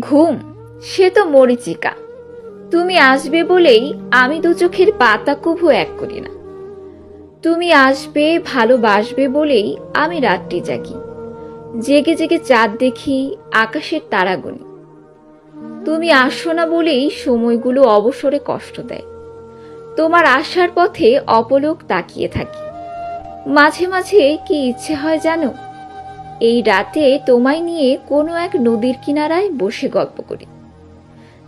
ঘুম, সে তো মরিচিকা। তুমি আসবে বলেই আমি দু চোখের পাতা কভু এক করি না। তুমি আসবে, ভালোবাসবে বলেই আমি রাত্রি জাগি। জেগে জেগে চাঁদ দেখি আকাশের তারা গুনি তুমি আসো না বলেই সময়গুলো অবসরে কষ্ট দেয়। তোমার আসার পথে অপলোক তাকিয়ে থাকি। মাঝে মাঝে কি ইচ্ছে হয় জানো? এই রাতে তোমায় নিয়ে কোনো এক নদীর কিনারায় বসে গল্প করি।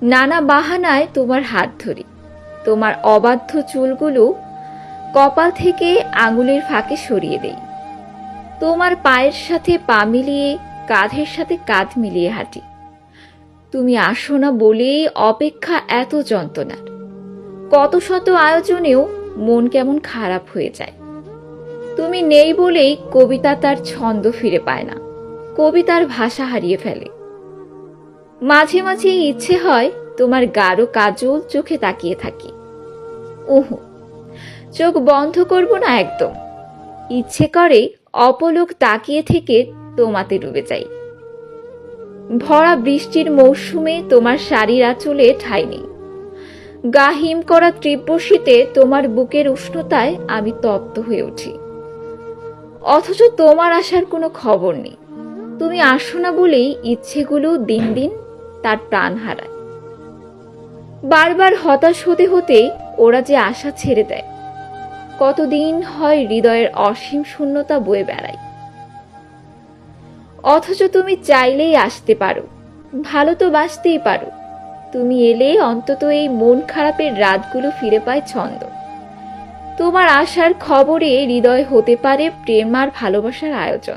নানা বাহানায় তোমার হাত ধরি। তোমার অবাধ্য চুলগুলো কপাল থেকে আঙুলের ফাঁকে সরিয়ে দেই। তোমার পায়ের সাথে পা মিলিয়ে, কাঁধের সাথে কাঁধ মিলিয়ে হাঁটি। তুমি আসো না বলেই অপেক্ষা এত যন্ত্রণার। কত শত আয়োজনেও মন কেমন খারাপ হয়ে যায়। তুমি নেই বলেই কবিতা তার ছন্দ ফিরে পায় না। কবিতার ভাষা হারিয়ে ফেলে। মাঝে মাঝে ইচ্ছে হয় তোমার গাঢ় কাজল চোখে তাকিয়ে থাকি। উহু, চোখ বন্ধ করব না একদম। ইচ্ছে করে অপলোক তাকিয়ে থেকে তোমাতে ডুবে যাই। ভরা বৃষ্টির মৌসুমে তোমার শাড়ির আঁচলে ঠাঁই নেই। গা হিম করা তীব্র শীতে তোমার বুকের উষ্ণতায় আমি তপ্ত হয়ে উঠি। অথচ তোমার আসার কোনো খবর নেই। তুমি আসো না বলেই ইচ্ছেগুলো দিন দিন তার প্রাণ হারায়। বারবার হতাশ হতে হতে ওরা যে আশা ছেড়ে দেয়। কতদিন হয় হৃদয়ের অসীম শূন্যতা বয়ে বেড়ায়। অথচ তুমি চাইলেই আসতে পারো, ভালো তো বাসতেই পারো। তুমি এলে অন্তত এই মন খারাপের রাতগুলো ফিরে পায় ছন্দ। তোমার আসার খবরে হৃদয় হতে পারে প্রেম আর ভালোবাসার আয়োজন।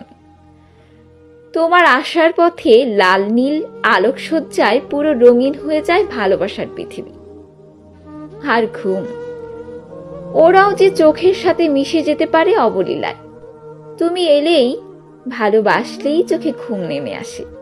তোমার আসার পথে লাল নীল আলোকসজ্জায় পুরো রঙিন হয়ে যায় ভালোবাসার পৃথিবী। আর ঘুম। ওরাও যে চোখের সাথে মিশে যেতে পারে অবলীলায়। তুমি এলেই ভালোবাসলেই চোখে ঘুম নেমে আসে।